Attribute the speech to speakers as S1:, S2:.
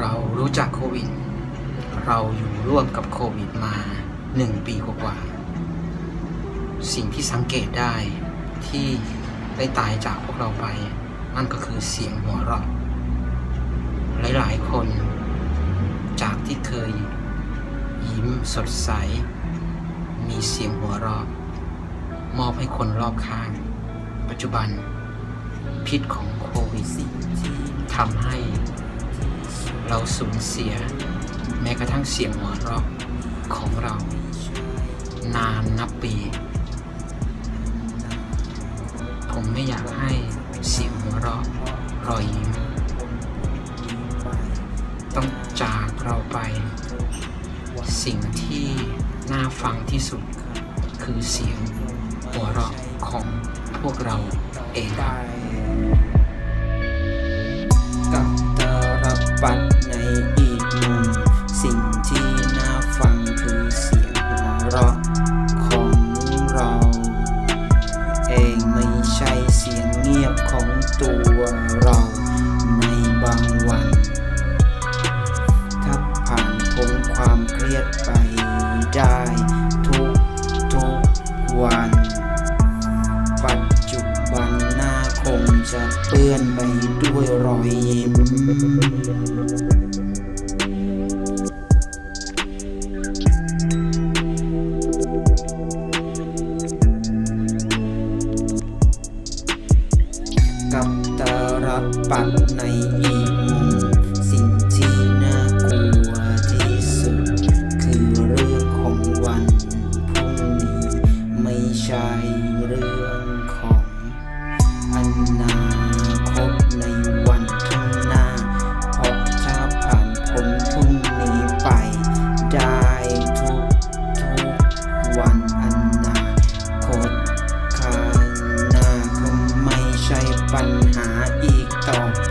S1: เรารู้จักโควิด เราอยู่ร่วมกับโควิดมาหนึ่งปีกว่าๆสิ่งที่สังเกตได้ที่ได้ตายจากพวกเราไป นั่นก็คือเสียงหัวเราะหลายๆคน จากที่เคย ยิ้มสดใส มีเสียงหัวเราะมอบให้คนรอบข้าง ปัจจุบันพิษของโควิดทำให้ เราสูญเสีย แม้กระทั่งเสียงหัวเราะของเรา นานนับปี ผมไม่อยากให้เสียงหัวเราะรอยยิ้มต้องจากเราไป สิ่งที่น่าฟังที่สุด คือเสียงหัวเราะของพวกเราเองครับ
S2: ของตัวเราในบางวัน ถ้าผ่านพ้นความเครียดไปได้ทุกทุกวัน ปัจจุบันหน้าคงจะเปื้อนไปด้วยรอยยิ้ม บปัดในอีกมุมสิ่งที่น่ากลัวที่สุด คือเรื่องของวันพรุ่งนี้ ไม่ใช่เรื่องของอนาคตในวันข้างหน้า เพราะถ้าผ่านพ้นพรุ่งนี้ไป ได้ทุกทุกวันอนาคตข้างหน้าก็ไม่ใช่ปัญหาอีก ต่